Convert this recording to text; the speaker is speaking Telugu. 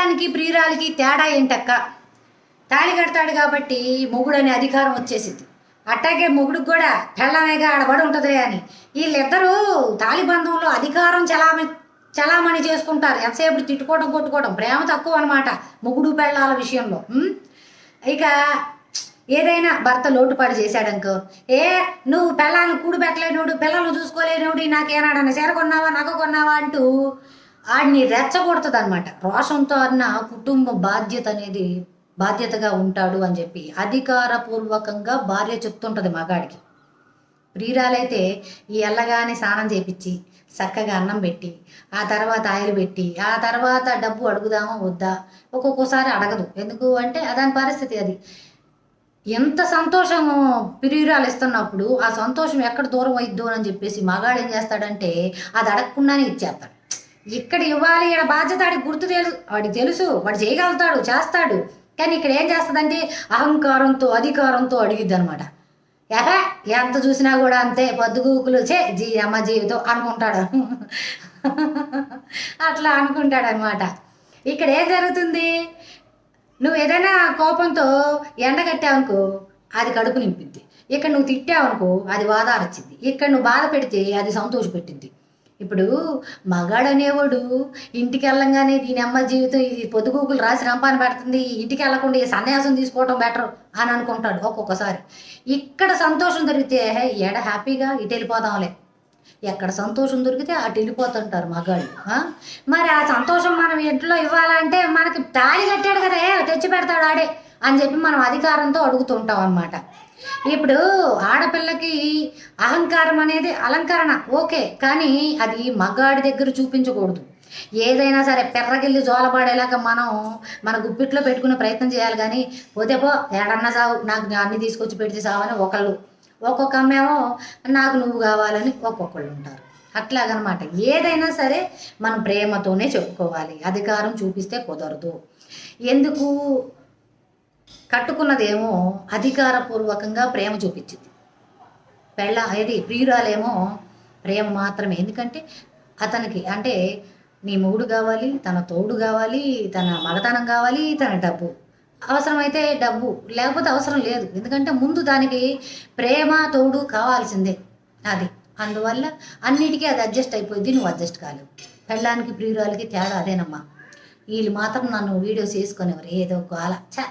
పెళ్ళానికి ప్రియురాలికి తేడా ఏంటక్క? తాళి కడతాడు కాబట్టి మొగుడు అనే అధికారం వచ్చేసింది. అట్టాగే మొగుడికి కూడా పెళ్ళమేగా ఆడబడి ఉంటుంది అని. వీళ్ళిద్దరూ తాలిబంధంలో అధికారం చలామణి చలామణి చేసుకుంటారు. ఎంతసేపు తిట్టుకోవడం కొట్టుకోవడం ప్రేమ తక్కువ అనమాట మొగుడు పెళ్ళాల విషయంలో. ఇక ఏదైనా భర్త లోటుపాటు చేశాడనుకో ఏ నువ్వు పిల్లల్ని కూడు పెట్టలేనుడు పిల్లలు చూసుకోలేనుడు నాకేనాడన్నా చీర కొన్నావా నగ కొన్నావా అంటూ ఆడిని రెచ్చగొడుతుంది అనమాట రోషంతో అన్న కుటుంబ బాధ్యత అనేది బాధ్యతగా ఉంటాడు అని చెప్పి అధికారపూర్వకంగా భార్య చెప్తుంటుంది మగాడికి. ప్రియురాలైతే ఈ ఎల్లగానే స్నానం చేపించి చక్కగా అన్నం పెట్టి ఆ తర్వాత ఆయిల్ పెట్టి ఆ తర్వాత డబ్బు అడుగుదామా వద్దా ఒక్కొక్కసారి అడగదు. ఎందుకు అంటే దాని పరిస్థితి అది. ఎంత సంతోషం ప్రియురాలు ఇస్తున్నప్పుడు ఆ సంతోషం ఎక్కడ దూరం అయిద్దు అని చెప్పేసి మగాడు ఏం చేస్తాడంటే అది అడగకుండానే ఇచ్చేస్తాడు. ఇక్కడ ఇవ్వాలి ఇక్కడ బాధ్యత వాడికి గుర్తు తెలుసు వాడికి తెలుసు వాడు చేయగలుగుతాడు చేస్తాడు. కానీ ఇక్కడ ఏం చేస్తుందంటే అహంకారంతో అధికారంతో అడిగిద్ది అనమాట ఎరా ఎంత చూసినా కూడా అంతే పొద్దుగూకులు చే జీ అమ్మ జీవితం అనుకుంటాడు. అట్లా అనుకుంటాడు అనమాట ఇక్కడ ఏం జరుగుతుంది? నువ్వు ఏదైనా కోపంతో ఎండగట్టావనుకో అది కడుపు నింపిద్ది. ఇక్కడ నువ్వు తిట్టావనుకో అది వాదారచ్చింది. ఇక్కడ నువ్వు బాధ పెడితే అది సంతోష పెట్టింది ఇప్పుడు మగాడు అనేవాడు ఇంటికి వెళ్ళంగానే దీని అమ్మ జీవితం ఇది పొద్దుగూకులు రాసి రంపాన పెడుతుంది ఇంటికి వెళ్ళకుండా ఈ సన్యాసం తీసుకోవడం బెటర్ అని అనుకుంటాడు ఒక్కొక్కసారి. ఇక్కడ సంతోషం దొరికితే ఏడ హ్యాపీగా? ఇటు వెళ్ళిపోదాంలే. ఎక్కడ సంతోషం దొరికితే అటు వెళ్ళిపోతుంటారు మగాళ్ళు మరి ఆ సంతోషం మనం ఇంట్లో ఇవ్వాలంటే మనకి తాళి కట్టాడు కదా తెచ్చి పెడతాడు ఆడే. అని చెప్పి మనం అధికారంతో అడుగుతుంటాం అనమాట ఇప్పుడు ఆడపిల్లకి అహంకారం అనేది అలంకరణ ఓకే కానీ అది మగాడి దగ్గర చూపించకూడదు. ఏదైనా సరే పెర్రగిల్లి జోలబాడేలాగా మనం మన గుప్పిట్లో పెట్టుకునే ప్రయత్నం చేయాలి కానీ పోతే పో ఏడన్నా సావు నాకు అన్ని తీసుకొచ్చి పెడితే సావని ఒకళ్ళు. ఒక్కొక్క అమ్మేమో నాకు నువ్వు కావాలని ఒక్కొక్కళ్ళు ఉంటారు. అట్లాగనమాట. ఏదైనా సరే మనం ప్రేమతోనే చెప్పుకోవాలి. అధికారం చూపిస్తే కుదరదు. ఎందుకు? కట్టుకున్నదేమో అధికారపూర్వకంగా ప్రేమ చూపించింది. పెళ్ళ ఇది ప్రియురాలేమో ప్రేమ మాత్రమే. ఎందుకంటే అతనికి అంటే నీ మొగుడు కావాలి తన తోడు కావాలి తన మగతనం కావాలి తన డబ్బు. అవసరమైతే డబ్బు లేకపోతే అవసరం లేదు. ఎందుకంటే ముందు దానికి ప్రేమ తోడు కావాల్సిందే. అది. అందువల్ల అన్నిటికీ అది అడ్జస్ట్ అయిపోయింది నువ్వు అడ్జస్ట్ కాలేవు. పెళ్ళానికి ప్రియురాలకి తేడా అదేనమ్మా. వీళ్ళు మాత్రం నన్ను వీడియోస్ వేసుకునేవారు. ఏదో ఒక అలా. చా